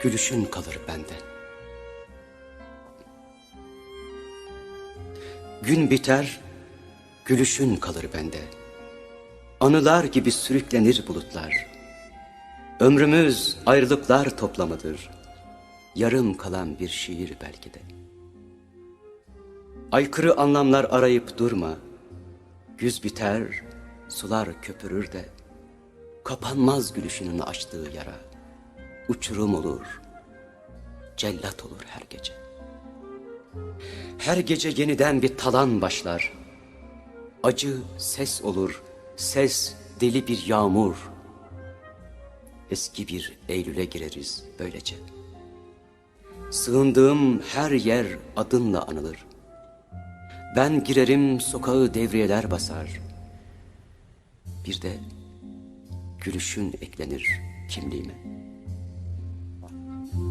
gülüşün kalır bende. Gün biter, gülüşün kalır bende. Anılar gibi sürüklenir bulutlar. Ömrümüz ayrılıklar toplamıdır. Yarım kalan bir şiir belki de. Aykırı anlamlar arayıp durma. Güz biter, sular köpürür de. Kapanmaz gülüşünün açtığı yara. Uçurum olur, cellat olur her gece. Her gece yeniden bir talan başlar. Acı ses olur, ses deli bir yağmur. Eski bir Eylül'e gireriz böylece. Sığındığım her yer adınla anılır. Ben girerim sokağı devriyeler basar. Bir de gülüşün eklenir kimliğime. Ciao.